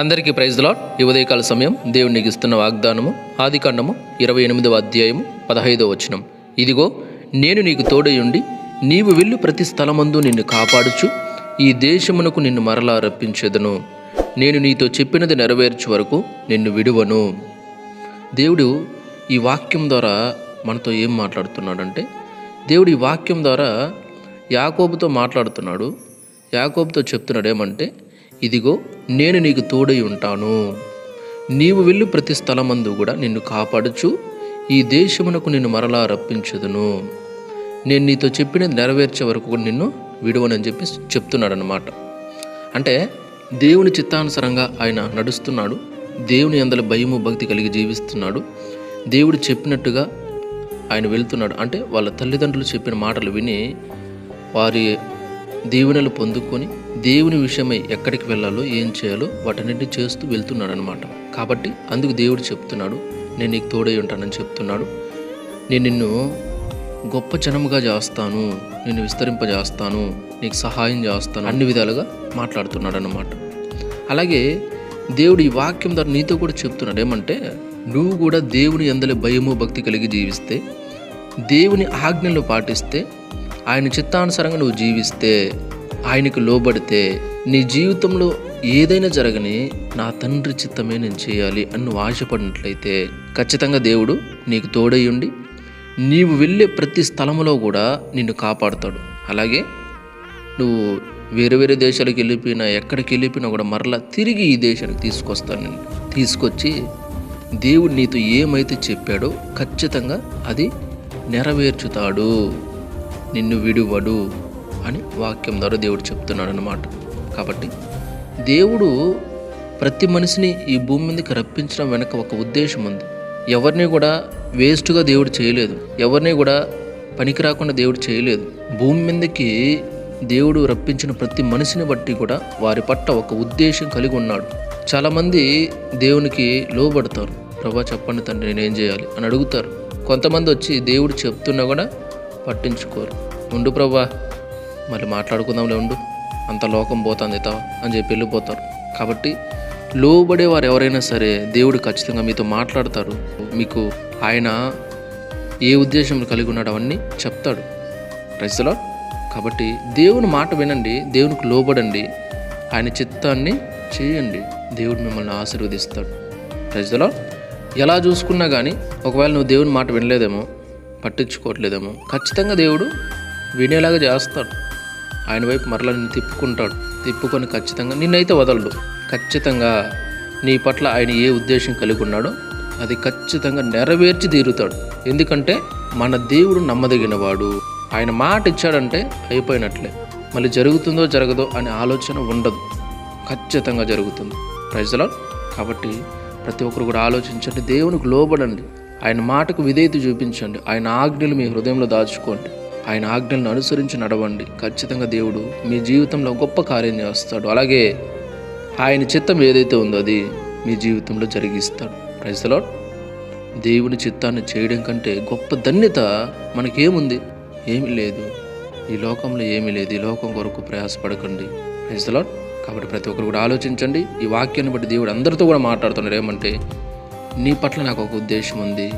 అందరికీ praise lot ఈ ఉదయకాల సమయం దేవునికి ఇస్తున్న వాగ్దానము ఆదికాండము ఇరవై ఎనిమిదవ అధ్యాయము పదహైదవ వచనం. ఇదిగో నేను నీకు తోడయుండి నీవు వెళ్ళు ప్రతి స్థలమందు నిన్ను కాపాడుచు ఈ దేశమునకు నిన్ను మరలా రప్పించెదను. నేను నీతో చెప్పినది నెరవేర్చే వరకు నిన్ను విడువను. దేవుడు ఈ వాక్యం ద్వారా మనతో ఏం మాట్లాడుతున్నాడంటే దేవుడు ఈ వాక్యం ద్వారా యాకోబుతో మాట్లాడుతున్నాడు. యాకోబుతో చెప్తున్నాడు ఏమంటే ఇదిగో నేను నీకు తోడై ఉంటాను. నీవు వెళ్ళు ప్రతి స్థలమందు కూడా నిన్ను కాపాడుచు. ఈ దేశమునకు నిన్ను మరలా రప్పించదును. నేను నీతో చెప్పినది నెరవేర్చే వరకు కూడా నిన్ను విడువనని చెప్పి చెప్తున్నాడు అనమాట అంటే దేవుని చిత్తానుసారంగా ఆయన నడుస్తున్నాడు. దేవుని అందల భయము భక్తి కలిగి జీవిస్తున్నాడు. దేవుడు చెప్పినట్టుగా ఆయన వెళ్తున్నాడు. అంటే వాళ్ళ తల్లిదండ్రులు చెప్పిన మాటలు విని వారి దీవెనలు పొందుకొని దేవుని విషయమై ఎక్కడికి వెళ్ళాలో ఏం చేయాలో వాటన్నింటినీ చేస్తూ వెళ్తున్నాడు అనమాట కాబట్టి అందుకు దేవుడు చెప్తున్నాడు నేను నీకు తోడై ఉంటానని చెప్తున్నాడు. నేను నిన్ను గొప్ప జనముగా చేస్తాను నిన్ను విస్తరింపజేస్తాను నీకు సహాయం చేస్తాను అన్ని విధాలుగా మాట్లాడుతున్నాడు అనమాట అలాగే దేవుడు ఈ వాక్యం ద్వారా నీతో కూడా చెప్తున్నాడు ఏమంటే నువ్వు కూడా దేవుని ఎందలే భయము భక్తి కలిగి జీవిస్తే దేవుని ఆజ్ఞలు పాటిస్తే ఆయన చిత్తానుసారంగా నువ్వు జీవిస్తే ఆయనకు లోబడితే నీ జీవితంలో ఏదైనా జరగని నా తండ్రి చిత్తమే నేను చేయాలి అని నువ్వు ఆశపడినట్లయితే ఖచ్చితంగా దేవుడు నీకు తోడయ్యుండి నీవు వెళ్ళే ప్రతి స్థలంలో కూడా నిన్ను కాపాడుతాడు. అలాగే నువ్వు వేరే వేరే దేశాలకు వెళ్ళిపోయినా ఎక్కడికి వెళ్ళిపోయినా కూడా మరలా తిరిగి ఈ దేశానికి తీసుకొస్తాను నేను. తీసుకొచ్చి దేవుడు నీతో ఏమైతే చెప్పాడో ఖచ్చితంగా అది నెరవేర్చుతాడు. నిన్ను విడువడు అని వాక్యం ద్వారా దేవుడు చెప్తున్నాడు అనమాట కాబట్టి దేవుడు ప్రతి మనిషిని ఈ భూమి మీదకి రప్పించడం వెనక ఒక ఉద్దేశం ఉంది. ఎవరిని కూడా వేస్ట్గా దేవుడు చేయలేదు. ఎవరిని కూడా పనికి రాకుండా దేవుడు చేయలేదు. భూమి మీదకి దేవుడు రప్పించిన ప్రతి మనిషిని బట్టి కూడా వారి పట్ల ఒక ఉద్దేశం కలిగి ఉన్నాడు. చాలామంది దేవునికి లోబడతారు. ప్రభా చెప్పండి తండ్రి నేనేం చేయాలి అని అడుగుతారు. కొంతమంది వచ్చి దేవుడు చెప్తున్నా కూడా పట్టించుకోరు. ఉండు ప్రభా. మళ్ళీ మాట్లాడుకుందాంలే ఉండు అంత లోకం పోతుంది తా అని చెప్పి వెళ్ళిపోతారు. కాబట్టి లోబడే వారు ఎవరైనా సరే దేవుడు ఖచ్చితంగా మీతో మాట్లాడతారు. మీకు ఆయన ఏ ఉద్దేశంలో కలిగి ఉన్నాడు అవన్నీ చెప్తాడు. రైతులో కాబట్టి దేవుని మాట వినండి దేవునికి లోబడండి ఆయన చిత్తాన్ని చేయండి. దేవుడు మిమ్మల్ని ఆశీర్వదిస్తాడు. రైతులో ఎలా చూసుకున్నా కానీ ఒకవేళ నువ్వు దేవుని మాట వినలేదేమో పట్టించుకోవట్లేదేమో ఖచ్చితంగా దేవుడు వినేలాగా చేస్తాడు. ఆయన వైపు మరలా నిన్ను తిప్పుకుంటాడు. తిప్పుకొని ఖచ్చితంగా నిన్నైతే వదలడు. ఖచ్చితంగా నీ పట్ల ఆయన ఏ ఉద్దేశం కలిగి ఉన్నాడో అది ఖచ్చితంగా నెరవేర్చి తీరుతాడు. ఎందుకంటే మన దేవుడు నమ్మదగినవాడు. ఆయన మాట ఇచ్చాడంటే అయిపోయినట్లే. మళ్ళీ జరుగుతుందో జరగదో అనే ఆలోచన ఉండదు. ఖచ్చితంగా జరుగుతుంది. ప్రజల కాబట్టి ప్రతి ఒక్కరు కూడా ఆలోచించండి. దేవునికి లోబడండి. ఆయన మాటకు విధేయత చూపించండి. ఆయన ఆజ్ఞలు మీ హృదయంలో దాచుకోండి. ఆయన ఆజ్ఞలను అనుసరించి నడవండి. ఖచ్చితంగా దేవుడు మీ జీవితంలో గొప్ప కార్యం చేస్తాడు. అలాగే ఆయన చిత్తం ఏదైతే ఉందో అది మీ జీవితంలో జరిగిస్తాడు. ప్రైజ్లో దేవుని చిత్తాన్ని చేయడం కంటే గొప్ప ధన్యత మనకేముంది? ఏమీ లేదు. ఈ లోకంలో ఏమీ లేదు. ఈ లోకం కొరకు ప్రయాసపడకండి. ప్రైజ్లో కాబట్టి ప్రతి ఒక్కరు కూడా ఆలోచించండి. ఈ వాక్యాన్ని బట్టి దేవుడు అందరితో కూడా మాట్లాడుతున్నాడు. ఏమంటే నీ పట్ల నాకు ఒక ఉద్దేశం ఉంది.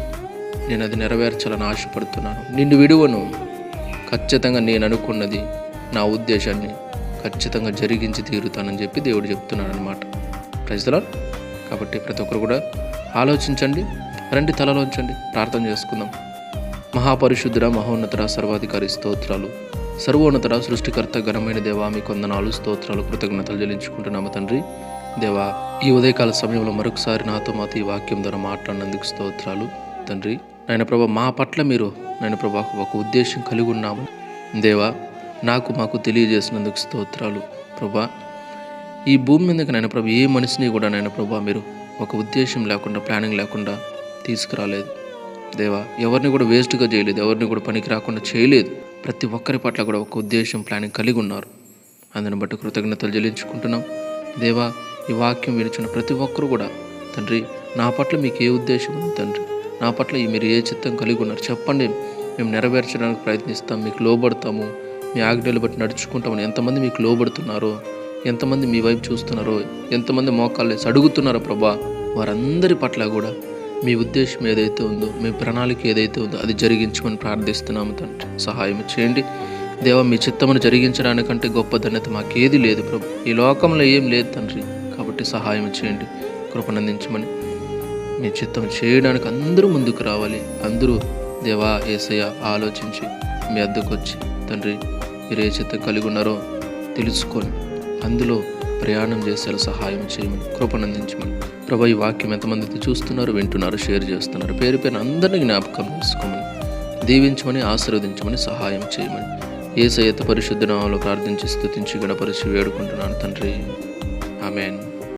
నేను అది నెరవేర్చాలని ఆశపడుతున్నాను. నిన్ను విడువను. ఖచ్చితంగా నేను అనుకున్నది నా ఉద్దేశాన్ని ఖచ్చితంగా జరిగించి తీరుతానని చెప్పి దేవుడు చెప్తున్నాడు అనమాట ప్రజల కాబట్టి ప్రతి ఒక్కరు కూడా ఆలోచించండి రండి తలలోంచండి ప్రార్థన చేసుకుందాం. మహాపరిశుద్ధుడ మహోన్నతుడ సర్వాధికారి స్తోత్రాలు. సర్వోన్నతుడ సృష్టికర్త ఘనమైన దేవా మీ కొందనాలు స్తోత్రాలు కృతజ్ఞతలు చెల్లించుకుంటున్నాము తండ్రి. దేవా ఈ ఉదయకాల సమయంలో మరొకసారి నాతో మాతో ఈ వాక్యం ద్వారా మాట్లాడినందుకు స్తోత్రాలు తండ్రి. నాయన ప్రభా మా పట్ల మీరు నాయన ప్రభా ఒక ఉద్దేశం కలిగి ఉన్నాము. దేవా నాకు మాకు తెలియజేసినందుకు స్తోత్రాలు. ప్రభా ఈ భూమి మీదకి నాయన ప్రభా ఏ మనిషిని కూడా నాయన ప్రభా మీరు ఒక ఉద్దేశం లేకుండా ప్లానింగ్ లేకుండా తీసుకురాలేదు. దేవా ఎవరిని కూడా వేస్ట్గా చేయలేదు ఎవరిని కూడా పనికి రాకుండా చేయలేదు. ప్రతి ఒక్కరి పట్ల కూడా ఒక ఉద్దేశం ప్లానింగ్ కలిగి ఉన్నారు. అందుని బట్టి కృతజ్ఞతలు చెల్లించుకుంటున్నాం. దేవా ఈ వాక్యం వినిచిన ప్రతి ఒక్కరు కూడా తండ్రి నా పట్ల మీకు ఏ ఉద్దేశం ఉంది తండ్రి? నా పట్ల ఈ మీరు ఏ చిత్తం కలిగి ఉన్నారు? చెప్పండి. మేము నెరవేర్చడానికి ప్రయత్నిస్తాం మీకు లోబడతాము మీ ఆజ్ఞలు బట్టి నడుచుకుంటామని. ఎంతమంది మీకు లోబడుతున్నారో ఎంతమంది మీ వైపు చూస్తున్నారో ఎంతమంది మోకాళ్ళు వేసి అడుగుతున్నారో ప్రభా వారందరి పట్ల కూడా మీ ఉద్దేశం ఏదైతే ఉందో మీ ప్రణాళిక ఏదైతే ఉందో అది జరిగించమని ప్రార్థిస్తున్నాము తండ్రి. సహాయం చేయండి. దేవ మీ చిత్తమును జరిగించడానికంటే గొప్ప ధన్యత మాకేది లేదు ప్రభు. ఈ లోకంలో ఏం లేదు తండ్రి. కాబట్టి సహాయం చేయండి. కృపనందించమని మీ చిత్తం చేయడానికి అందరూ ముందుకు రావాలి. అందరూ దేవా ఏసయ్య ఆలోచించి మీ అద్దకు వచ్చి తండ్రి మీరు ఏ చిత్తం కలిగి ఉన్నారో తెలుసుకొని అందులో ప్రయాణం చేసేలా సహాయం చేయమని కృపనందించమని ప్రభా ఈ వాక్యం ఎంతమంది చూస్తున్నారు వింటున్నారు షేర్ చేస్తున్నారు పేరు పేరు అందరినీ జ్ఞాపకం చేసుకోమని దీవించమని ఆశీర్వదించమని సహాయం చేయమని ఏ సయత పరిశుద్ధ నామంలో ప్రార్థించి స్థుతించి గణపరిచి వేడుకుంటున్నాను తండ్రి. ఆమెన్.